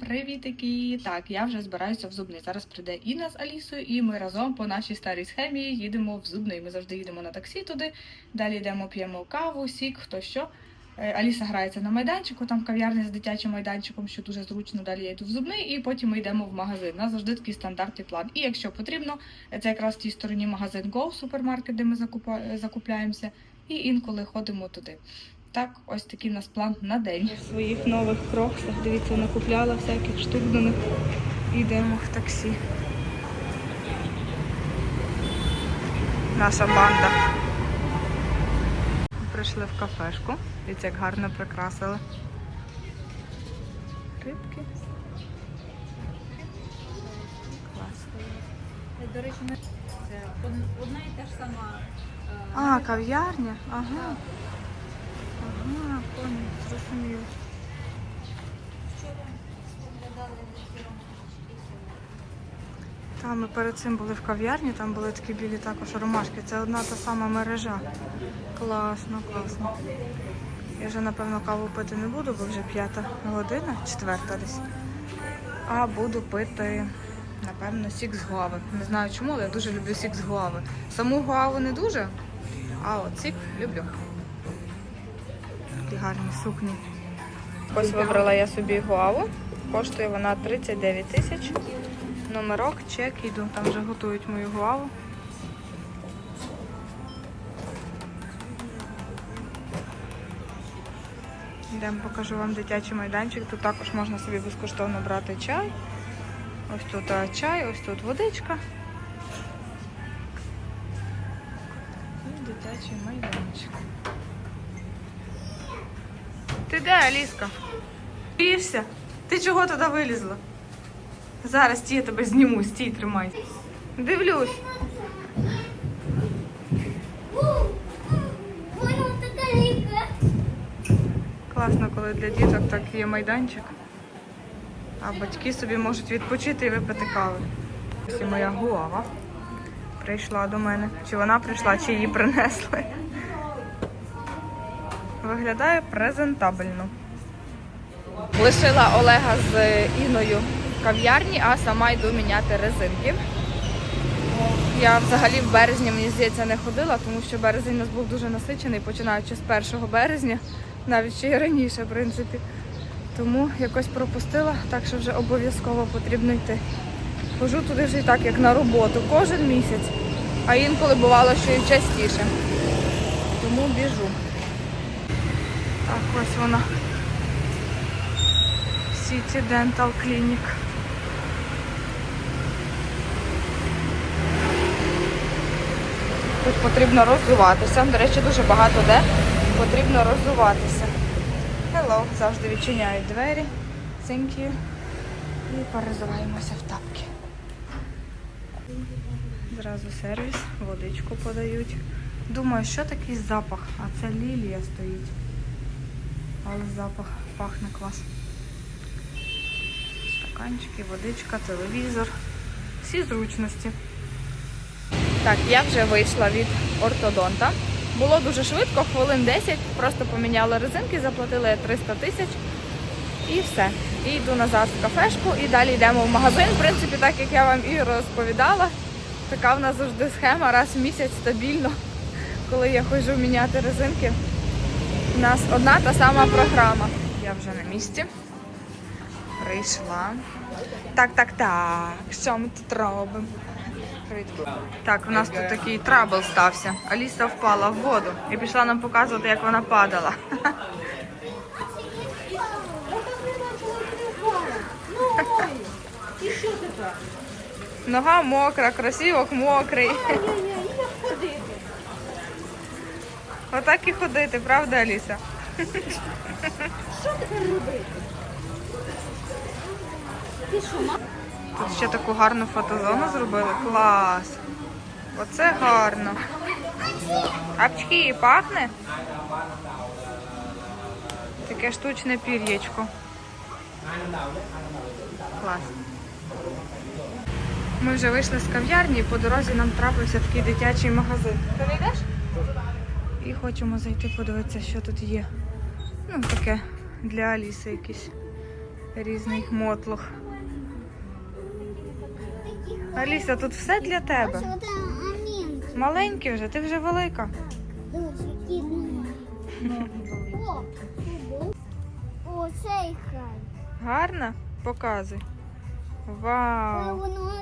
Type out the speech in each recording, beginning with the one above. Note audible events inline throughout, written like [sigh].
Привітики! Так, я вже збираюся в зубний. Зараз прийде Інна з Алісою, і ми разом по нашій старій схемі їдемо в зубний. Ми завжди їдемо на таксі туди. Далі йдемо, п'ємо каву, сік, хто що. Е, Аліса грається на майданчику, там кав'ярня з дитячим майданчиком, що дуже зручно. Далі я йду в зубний, і потім ми йдемо в магазин. У нас завжди такий стандартний план. І якщо потрібно, це якраз в тій стороні магазин Go, супермаркет, де ми закупляємося, і інколи ходимо туди. Так, ось такий у нас план на день. В своїх нових кроксах, дивіться, накупляла всяких штук до них. Йдемо в таксі. Наша банда. Прийшли в кафешку. Дивіться, як гарно прикрасили. Рибки. Клас. До речі, це одна і та ж сама. е, А, кав'ярня? Ага. Фірму. Там ми перед цим були в кав'ярні, там були такі білі також ромашки. Це одна та сама мережа. Класно, класно. Я вже, напевно, каву пити не буду, бо вже п'ята година, четверта десь. А буду пити, напевно, сік з гуави. Не знаю чому, але я дуже люблю сік з гуави. Саму гуаву не дуже, а от сік люблю. Гарні сукні. Ось вибрала я собі гуаву. Коштує вона 39 тисяч. Номерок, чек, іду. Там вже готують мою гуаву. Йдемо, покажу вам дитячий майданчик. Тут також можна собі безкоштовно брати чай. Ось тут чай, ось тут водичка. І дитячий майданчик. Ти де, Аліска? Боїшся? Ти чого туди вилізла? Зараз ті я тебе зніму, стій, тримай. Дивлюсь. Класно, коли для діток так є майданчик. А батьки собі можуть відпочити і випити кави. Ось і моя гуава прийшла до мене. Чи вона прийшла, чи її принесли. Виглядає презентабельно. Лишила Олега з Іною в кав'ярні, а сама йду міняти резинки. Я взагалі в березні, мені здається, не ходила, тому що березень у нас був дуже насичений, починаючи з 1 березня, навіть ще й раніше, в принципі. Тому якось пропустила, так що вже обов'язково потрібно йти. Хожу туди вже і так, як на роботу, кожен місяць, а інколи бувало, що і частіше. Тому біжу. Так, ось вона. City Dental Clinic. Тут потрібно роззуватися. До речі, дуже багато де потрібно роззуватися. Hello, завжди відчиняють двері. Thank you. І перезуваємося в тапки. Зразу сервіс, водичку подають. Думаю, що такий запах? А це лілія стоїть. Але запах пахне клас. Стаканчики, водичка, телевізор. Всі зручності. Так, я вже вийшла від ортодонта. Було дуже швидко, хвилин 10. Просто поміняли резинки, заплатили 300 тисяч і все. І йду назад в кафешку і далі йдемо в магазин. В принципі, так як я вам і розповідала. Така в нас завжди схема, раз в місяць стабільно, коли я ходжу міняти резинки. У нас одна та сама програма. Я вже на місці. Прийшла. Так, так, так. Що ми тут робимо? Так, у нас тут такий трабл стався. Аліса впала в воду і пішла нам показувати, як вона падала. Нога мокра, кросівок мокрий. Отак і ходити, правда, Аліса? Що тепер робити? Ти що, ма? Тут ще таку гарну фотозону зробили. Клас. Оце гарно. Апчки, пахне? Таке штучне пір'ячко. Клас. Ми вже вийшли з кав'ярні і по дорозі нам трапився такий дитячий магазин. Ти не йдеш? І хочемо зайти подивитися, що тут є. Ну, таке для Аліси якісь Різний мотлух. Аліса, тут все для тебе. Маленький вже, ти вже велика. О, цей хай. Гарна? Показуй. Вау! воно.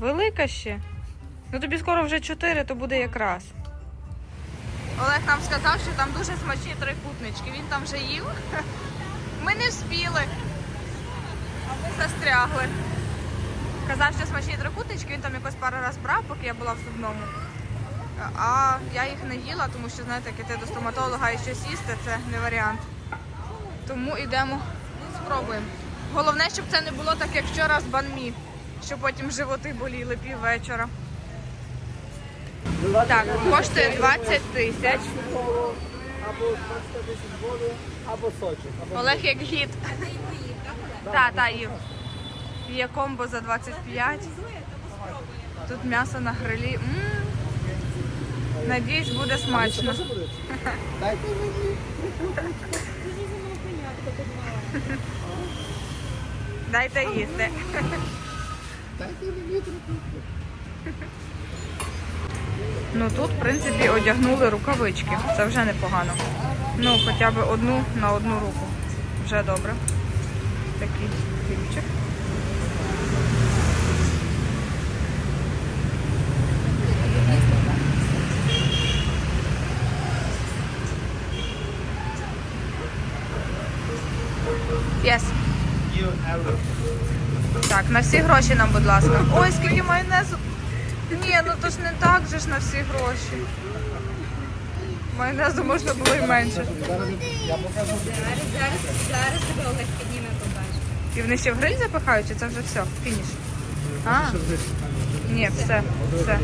Велика ще? Ну тобі скоро вже 4, то буде якраз. Олег нам сказав, що там дуже смачні трикутнички. Він там вже їв. [laughs] Ми не вспіли. Застрягли. Казав, що смачні трикутнички, він там якось пару раз брав, поки я була в зубному. А я їх не їла, тому що, знаєте, як іти до стоматолога і щось їсти, це не варіант. Тому йдемо, спробуємо. Головне, щоб це не було так, як вчора з банмі, що потім животи боліли піввечора. Так, коштує 20 тисяч. Або 20 тисяч воду, або сочок. Олег як гід. Так, так, їв. Є комбо за 25. Тут м'ясо на грилі. Надіюсь, буде смачно. Дайте мені. Дайте їсти. Дайте мені трикутник. Ну тут, в принципі, одягнули рукавички. Це вже непогано. Ну, хоча б одну на одну руку. Вже добре. Такий хлібчик. Yes. Так, на всі гроші нам, будь ласка. Ой, скільки майонезу. Ні, ну то ж не так же ж на всі гроші. Майонезу можна було і менше. Зараз, зараз, зараз тебе Олег підніме побачиш. І вони ще в гриль запихають, чи це вже все? Фініш. А, ні, все, все.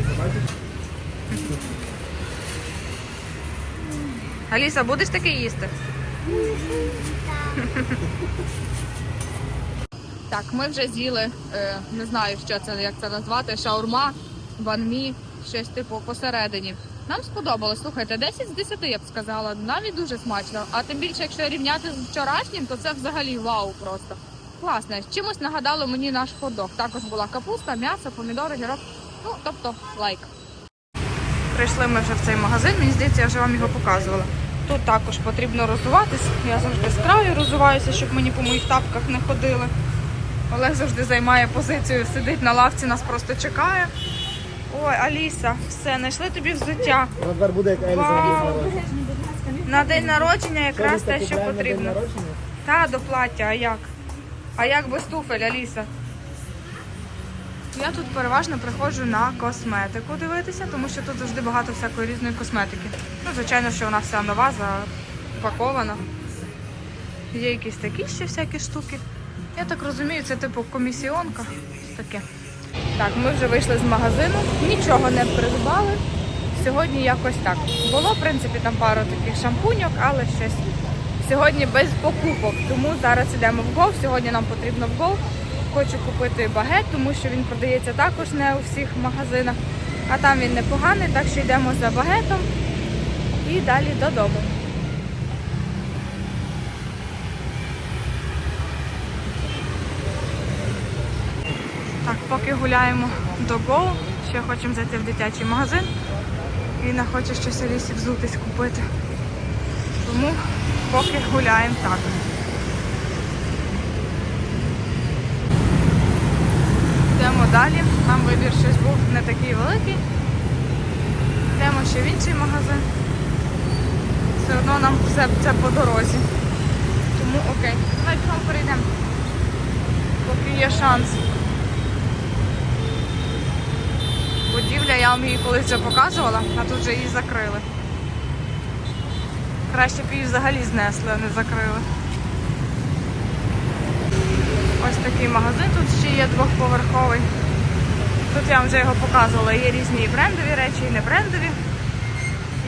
Аліса, будеш таке їсти? Так, ми вже з'їли, е, не знаю, що це, як це назвати, шаурма, банмі, щось типу посередині. Нам сподобалось, слухайте, 10 з 10 я б сказала, навіть дуже смачно. А тим більше, якщо рівняти з вчорашнім, то це взагалі вау просто. Класне. Чимось нагадало мені наш хот-дог. Також була капуста, м'ясо, помідори, гірок. Ну, тобто, лайк. Прийшли ми вже в цей магазин, мені здається, я вже вам його показувала. Тут також потрібно розуватись. Я завжди з краю розуваюся, щоб мені по моїх тапках не ходили. Олег завжди займає позицію, сидить на лавці, нас просто чекає. Аліса, все, знайшли тобі взуття. Буде Вау. На день народження якраз те, що потрібно. Та до плаття, а як? А як без туфель, Аліса? Я тут переважно приходжу на косметику дивитися, тому що тут завжди багато всякої різної косметики. Ну, звичайно, що вона вся нова, запакована. Є якісь такі ще всякі штуки. Я так розумію, це типу комісіонка. Таке. Так, ми вже вийшли з магазину, нічого не придбали. Сьогодні якось так. Було, в принципі, там пару таких шампуньок, але щось сьогодні без покупок. Тому зараз йдемо в Гов. Сьогодні нам потрібно в Гов. Хочу купити багет, тому що він продається також не у всіх магазинах. А там він непоганий, так що йдемо за багетом і далі додому. Так, поки гуляємо до Go, ще хочемо зайти в дитячий магазин. Інна хоче щось у лісі взутись купити. Тому поки гуляємо так. Йдемо далі. Нам вибір щось був не такий великий. Йдемо ще в інший магазин. Все одно нам все це по дорозі. Тому окей. Давай бігом перейдемо. Поки є шанс. Будівля, я вам її колись вже показувала, а тут вже її закрили. Краще б її взагалі знесли, а не закрили. Ось такий магазин тут ще є двохповерховий. Тут я вам вже його показувала. Є різні і брендові речі, і не брендові.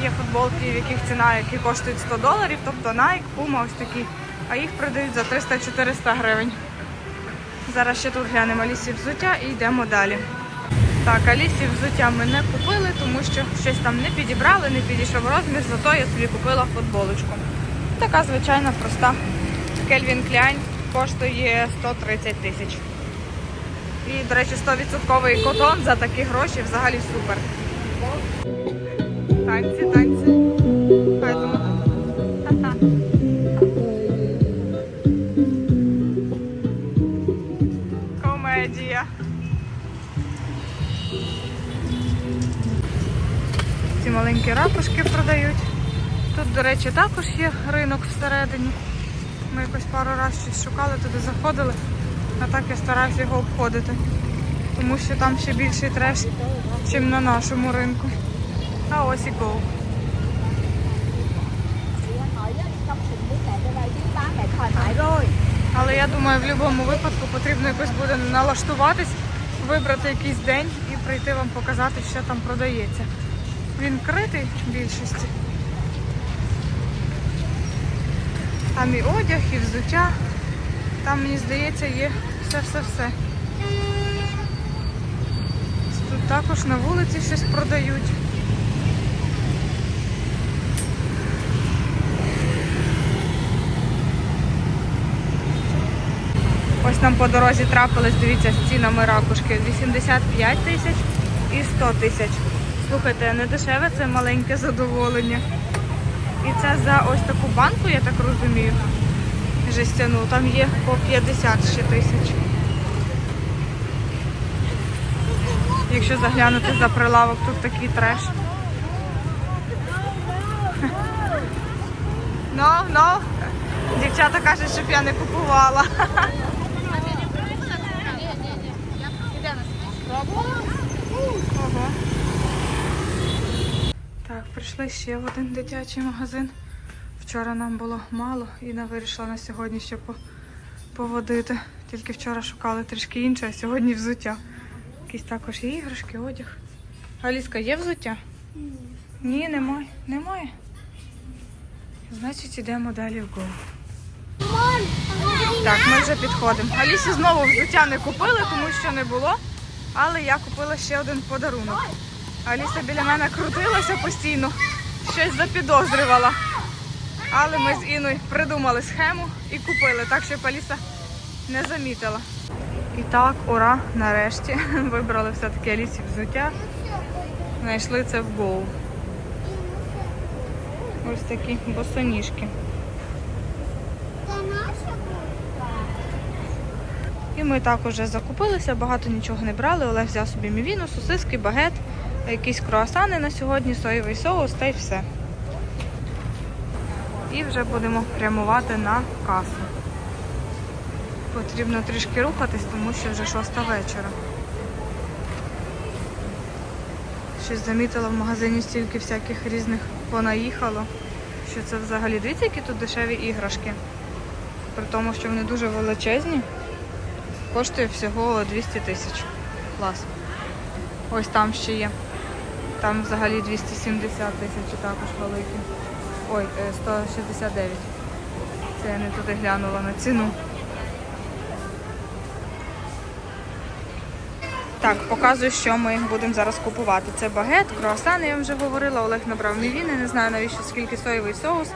Є футболки, в яких ціна, які коштують 100 доларів, тобто Nike, Puma, ось такі. А їх продають за 300-400 гривень. Зараз ще тут глянемо лісі взуття і йдемо далі. Так, Алісі взуття ми не купили, тому що щось там не підібрали, не підійшов розмір, зато я собі купила футболочку. Така звичайна, проста. Кельвін Кляйн. коштує 130 тисяч. І, до речі, 100% котон за такі гроші взагалі супер. Танці, танці. Маленькі ракушки продають. Тут, до речі, також є ринок всередині. Ми якось пару разів щось шукали, туди заходили, а так я стараюся його обходити. Тому що там ще більший треш, ніж на нашому ринку. А ось і гол. Але я думаю, в будь-якому випадку потрібно якось буде налаштуватись, вибрати якийсь день і прийти вам показати, що там продається. Він критий в більшості. Там і одяг, і взуття. Там, мені здається, є все-все-все. Тут також на вулиці щось продають. Ось нам по дорозі трапились, дивіться, з цінами ракушки 85 тисяч і 100 тисяч. Слухайте, не дешеве, це маленьке задоволення. І це за ось таку банку, я так розумію, жестяну. Там є по 50 ще тисяч. Якщо заглянути за прилавок, тут такий треш. Ну, ну. Дівчата кажуть, щоб я не купувала. Ні, ні, ні. Ого. Так, прийшли ще в один дитячий магазин. Вчора нам було мало, Інна вирішила на сьогодні ще поводити. Тільки вчора шукали трішки інше, а сьогодні взуття. Якісь також є іграшки, одяг. Аліска, є взуття? Ні, немає. Немає. Значить, йдемо далі в Go. Так, ми вже підходимо. Алісі знову взуття не купили, тому що не було. Але я купила ще один подарунок. Аліса біля мене крутилася постійно, щось запідозрювала. Але ми з Іною придумали схему і купили, так щоб Аліса не замітила. І так, ура, нарешті [laughs] вибрали все-таки Алісі взуття. Знайшли це в Go. Ось такі босоніжки. І ми також вже закупилися, багато нічого не брали. Олег взяв собі мівіну, сосиски, багет, якісь круасани на сьогодні, соєвий соус та й все. І вже будемо прямувати на касу. Потрібно трішки рухатись, тому що вже шоста вечора. Щось замітила в магазині стільки всяких різних понаїхало, що це взагалі дивіться, які тут дешеві іграшки. При тому, що вони дуже величезні. Коштує всього 200 тисяч. Клас. Ось там ще є. Там взагалі 270 тисяч також великі. Ой, е, 169. Це я не туди глянула на ціну. Так, показую, що ми будемо зараз купувати. Це багет, круасани, я вже говорила. Олег набрав мівіни, не знаю навіщо скільки соєвий соус.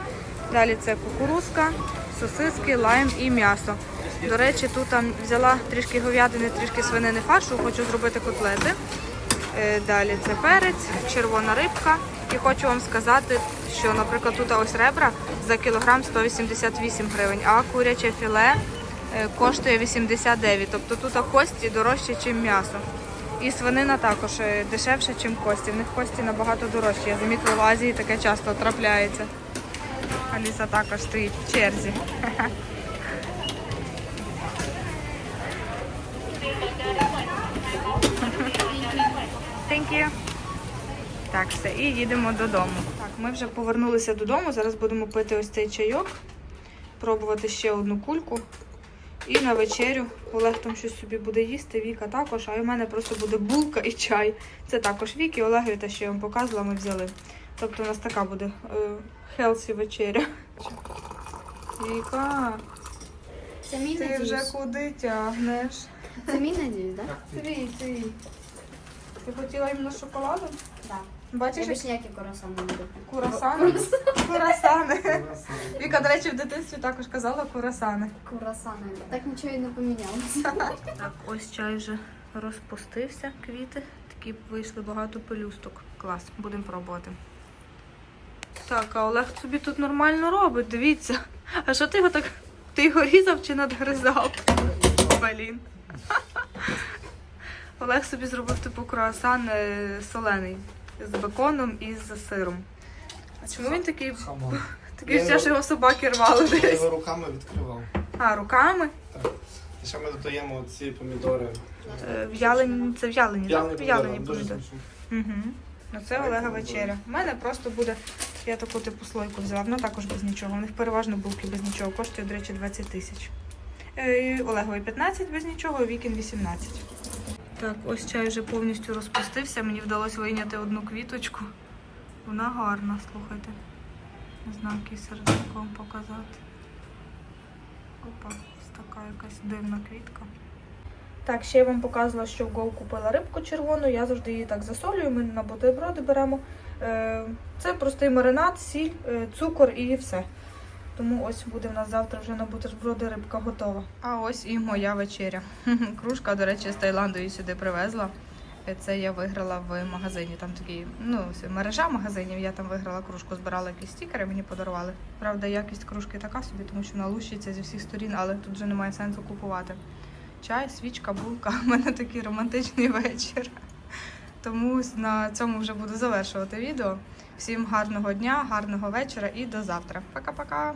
Далі це кукурузка, сосиски, лайм і м'ясо. До речі, тут взяла трішки говядини, трішки свинини фаршу, хочу зробити котлети. Е, Далі це перець, червона рибка. І хочу вам сказати, що, наприклад, тут ось ребра за кілограм 188 гривень, а куряче філе е, коштує 89. Тобто тут кості дорожче, ніж м'ясо. І свинина також е, дешевше, ніж кості. В них кості набагато дорожчі. Я замітила в Азії таке часто трапляється. Аліса також стоїть в черзі. [laughs] Thank. Так, все, і їдемо додому. Так, ми вже повернулися додому. Зараз будемо пити ось цей чайок, пробувати ще одну кульку. І на вечерю Олег там щось собі буде їсти, Віка також, а у мене просто буде булка і чай. Це також Віки, Олегові, те, що я вам показувала, ми взяли. Тобто у нас така буде хелсі вечеря. Віка, Це мій ти вже куди тягнеш? Це мій надіюсь, так? Твій, твій. Ти хотіла іменно шоколаду? Так. Я Бачиш, більше ніякі коросани не люблю. курасани? Курасани. Віка, до речі, в дитинстві також казала курасани. Курасани. Так нічого і не помінялося. Так, ось чай вже розпустився, квіти. Такі вийшли багато пелюсток. Клас, будемо пробувати. Так, а Олег собі тут нормально робить, дивіться. А що ти його так. Ти його різав чи надгризав? Блін. Олег собі зробив типу круасан е, солений з беконом і з сиром. А чому він такий, Хамон. [laughs] такий Я все, його- що його собаки рвали Я десь? його руками відкривав. А, руками? І ще ми додаємо ці помідори. Е, В'ялені, це в'ялені, В'ялені так? В'ялені помідори, дуже помідори. смачно. Угу. Ну це Олега вечеря. У мене просто буде. Я таку типу слойку взяла, вона також без нічого. У них переважно булки без нічого. Коштує, до речі, 20 тисяч. Е, Олегові 15 без нічого, Вікін 18. Так, ось чай вже повністю розпустився. Мені вдалося вийняти одну квіточку. Вона гарна, слухайте. Не знаю, який серденько вам показати. Опа, ось така якась дивна квітка. Так, ще я вам показувала, що в Go купила рибку червону. Я завжди її так засолюю. Ми на бутерброди беремо. Е, Це простий маринад, сіль, е, цукор і все. Тому ось буде в нас завтра вже на бутерброди рибка готова. А ось і моя вечеря. [laughs] Кружка, до речі, з Таїланду її сюди привезла. Е, Це я виграла в магазині. Там такі, ну, мережа магазинів. Я там виграла кружку, збирала якісь стікери, мені подарували. Правда, якість кружки така собі, тому що вона лущиться зі всіх сторін, але тут вже немає сенсу купувати чай, свічка, булка. [laughs] У мене такий романтичний [laughs] вечір. Тому на цьому вже буду завершувати відео. Всім гарного дня, гарного вечора і до завтра. Пока-пока!